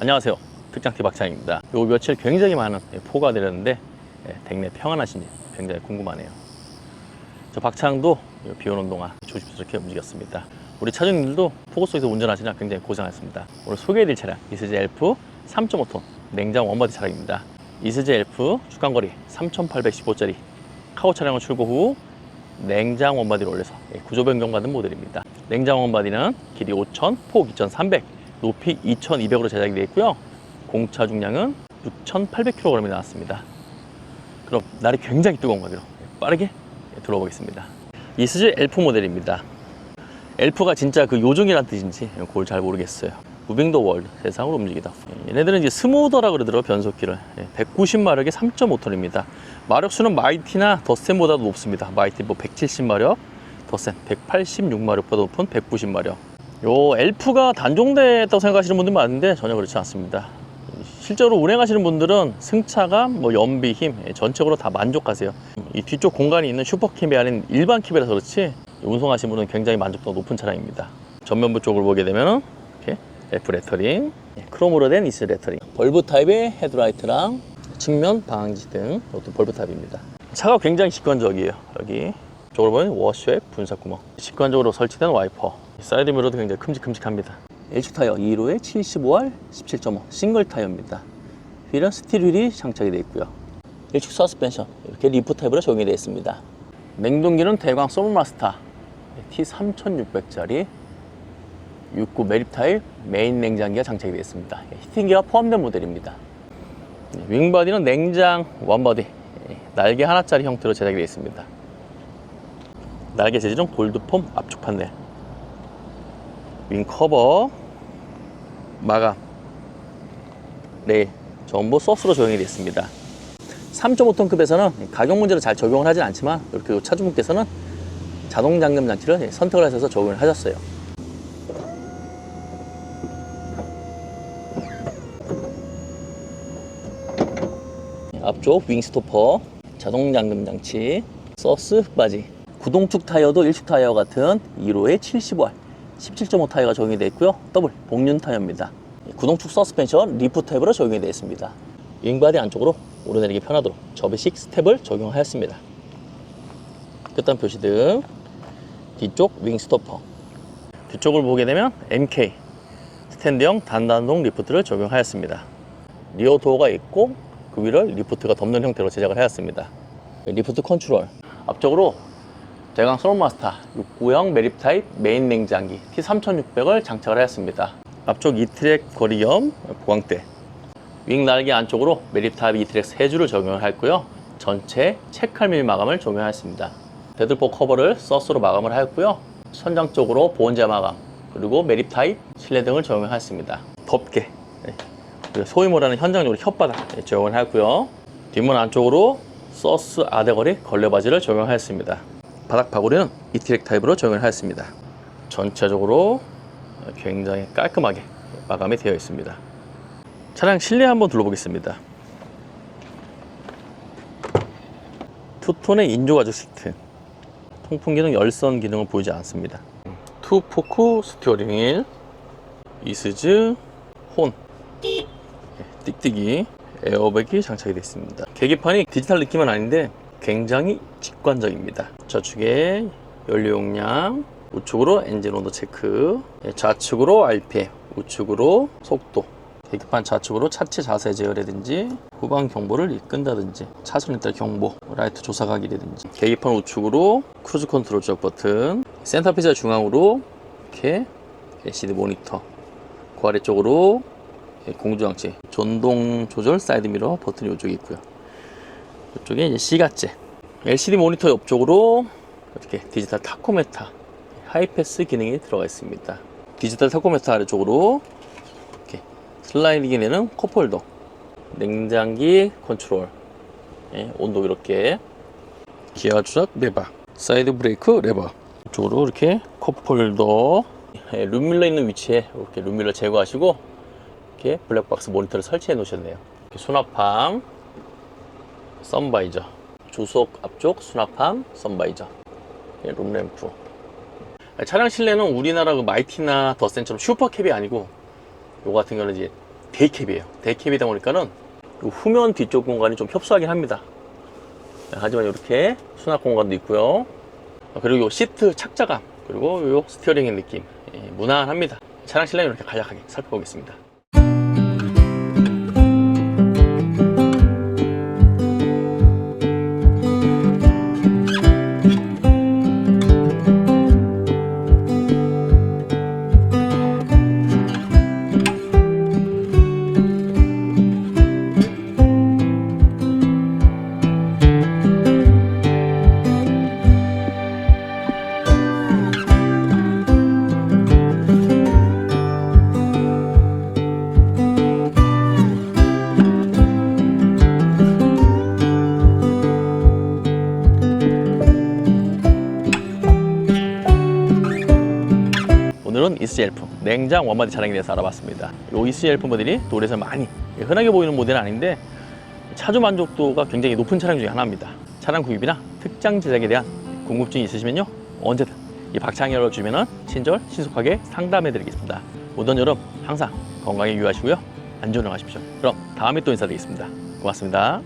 안녕하세요. 특장티 박찬입니다. 요 며칠 굉장히 많은 포가 내렸는데 예, 댁내 평안하신지 굉장히 궁금하네요. 저 박창도 비 오는 동안 조심스럽게 움직였습니다. 우리 차주님들도 포고 속에서 운전하시느라 굉장히 고생하셨습니다. 오늘 소개해드릴 차량 이스제 엘프 3.5톤 냉장 원바디 차량입니다. 이스제 엘프 주간거리 3,815짜리 카고 차량을 출고 후 냉장 원바디를 올려서 예, 구조 변경받은 모델입니다. 냉장 원바디는 길이 5,000, 폭 2,300, 높이 2,200으로 제작이 되어 있고요. 공차 중량은 6,800kg이 나왔습니다. 그럼 날이 굉장히 뜨거운 가기로 빠르게 들어보겠습니다. 이스즈 엘프 모델입니다. 엘프가 진짜 그 요정이란 뜻인지 그걸 잘 모르겠어요. 무빙 더 월드 세상으로 움직이다. 얘네들은 이제 스무더라 그러더라고요 변속기를. 190마력에 3.5톤입니다. 마력수는 마이티나 더센보다도 높습니다. 마이티 뭐 170마력, 더센 186마력보다 높은 190마력. 요 엘프가 단종됐다고 생각하시는 분들 많은데 전혀 그렇지 않습니다. 실제로 운행하시는 분들은 승차감, 뭐 연비, 힘 예, 전체적으로 다 만족하세요. 이 뒤쪽 공간이 있는 슈퍼캡이 아닌 일반 캡이라서 그렇지 운송하시는 분은 굉장히 만족도가 높은 차량입니다. 전면부 쪽을 보게 되면 이렇게 F 레터링, 예, 크롬으로 된 이스 레터링, 벌브 타입의 헤드라이트랑 측면 방향지 등 이것도 벌브 타입입니다. 차가 굉장히 직관적이에요. 여기 쪽으로 보면 워셔액 분사구멍, 직관적으로 설치된 와이퍼, 사이드 미러도 굉장히 큼직큼직합니다. L축 타이어 2로에 75R 17.5 싱글 타이어입니다. 휠은 스틸 휠이 장착이 되어 있고요. 일축 서스펜션 이렇게 리프 타입으로 적용이 되어 있습니다. 냉동기는 대광 소울마스터 T3600짜리 69 매립 타입 메인 냉장기가 장착이 되어 있습니다. 히팅기가 포함된 모델입니다. 윙바디는 냉장 원바디 날개 하나짜리 형태로 제작이 되어 있습니다. 날개 재질은 골드폼 압축 판넬 윙 커버. 마감 레일 전부 소스로 적용이 되어 있습니다. 3.5톤 급에서는 가격 문제로 잘 적용을 하진 않지만 이렇게 차주분께서는 자동 잠금 장치를 선택을 하셔서 적용을 하셨어요. 앞쪽 윙스토퍼 자동 잠금 장치 서스 흙바지. 구동축 타이어도 일축 타이어 같은 2로의 75R 17.5 타이어가 적용이 되어 있고요. 더블 복륜 타이어입니다. 구동축 서스펜션 리프 타입으로 적용이 되어 있습니다. 윙바디 안쪽으로 오르내리기 편하도록 접이식 스텝을 적용하였습니다. 끝단 표시등 뒤쪽 윙 스토퍼. 뒤쪽을 보게 되면 MK 스탠드형 단단동 리프트를 적용하였습니다. 리어 도어가 있고 그 위를 리프트가 덮는 형태로 제작을 하였습니다. 리프트 컨트롤. 앞쪽으로 대강 소울마스터 69형 매립 타입 메인 냉장기 T3600을 장착을 하였습니다. 앞쪽 이트랙 거리염 보강대 윙 날개 안쪽으로 매립 타입 이트랙 3주를 적용을 했고요. 전체 체칼밀 마감을 적용하였습니다. 데들포 커버를 서스로 마감을 하였고요. 선장 쪽으로 보온재 마감 그리고 매립 타입 실내 등을 적용하였습니다. 덮개 네. 그리고 소위 말하는 현장적으로 혓바닥 네, 적용을 하였고요. 뒷문 안쪽으로 서스 아대거리 걸레바지를 적용하였습니다. 바닥 바구리는 이트랙 타입으로 적용을 하였습니다. 전체적으로 굉장히 깔끔하게 마감이 되어 있습니다. 차량 실내 한번 둘러보겠습니다. 투톤의 인조 가죽 시트. 통풍 기능 열선 기능을 보이지 않습니다. 투포크 스티어링 휠, 이스즈, 혼, 네, 띡띡이, 에어백이 장착이 되어 있습니다. 계기판이 디지털 느낌은 아닌데 굉장히 직관적입니다. 좌측에 연료 용량, 우측으로 엔진 온도 체크, 예, 좌측으로 RPM, 우측으로 속도, 계기판 좌측으로 차체 자세 제어라든지 후방 경보를 이끈다든지 차선 일달 경보, 라이트 조사각이라든지 계기판 우측으로 크루즈 컨트롤 쪽 버튼, 센터 피자 중앙으로 이렇게 LCD 모니터, 그 아래쪽으로 예, 공조장치, 전동 조절 사이드 미러 버튼이 이쪽에 있고요. 이쪽에 이제 C가째 LCD 모니터 옆쪽으로 이렇게 디지털 타코메타 하이패스 기능이 들어가 있습니다. 디지털 타코메타 아래쪽으로 이렇게 슬라이딩이 되는 컵홀더 냉장기 컨트롤 예, 온도 이렇게 기아 조작 레버 사이드 브레이크 레버 이쪽으로 이렇게 컵홀더 예, 룸밀러 있는 위치에 이렇게 룸밀러 제거하시고 이렇게 블랙박스 모니터를 설치해 놓으셨네요. 이렇게 수납함 선바이저 주석 앞쪽 수납함 선바이저 예, 룸램프 차량 실내는 우리나라 그 마이티나 더센처럼 슈퍼캡이 아니고 요 같은 경우는 이제 데이캡이에요. 데이캡이다 보니까는 요 후면 뒤쪽 공간이 좀 협소하긴 합니다. 네, 하지만 이렇게 수납 공간도 있고요. 어, 그리고 요 시트 착자감, 그리고 요 스티어링의 느낌, 예, 무난합니다. 차량 실내를 이렇게 간략하게 살펴보겠습니다. ECLF 냉장 원마디 차량에 대해서 알아봤습니다. 이 ECLF 모델이 도로에서 많이 흔하게 보이는 모델은 아닌데 차주 만족도가 굉장히 높은 차량 중에 하나입니다. 차량 구입이나 특장 제작에 대한 궁금증이 있으시면요 언제든 이 박창희 연락 주시면 친절 신속하게 상담해 드리겠습니다. 오던 여름 항상 건강에 유의하시고요 안전운행하십시오. 그럼 다음에 또 인사드리겠습니다. 고맙습니다.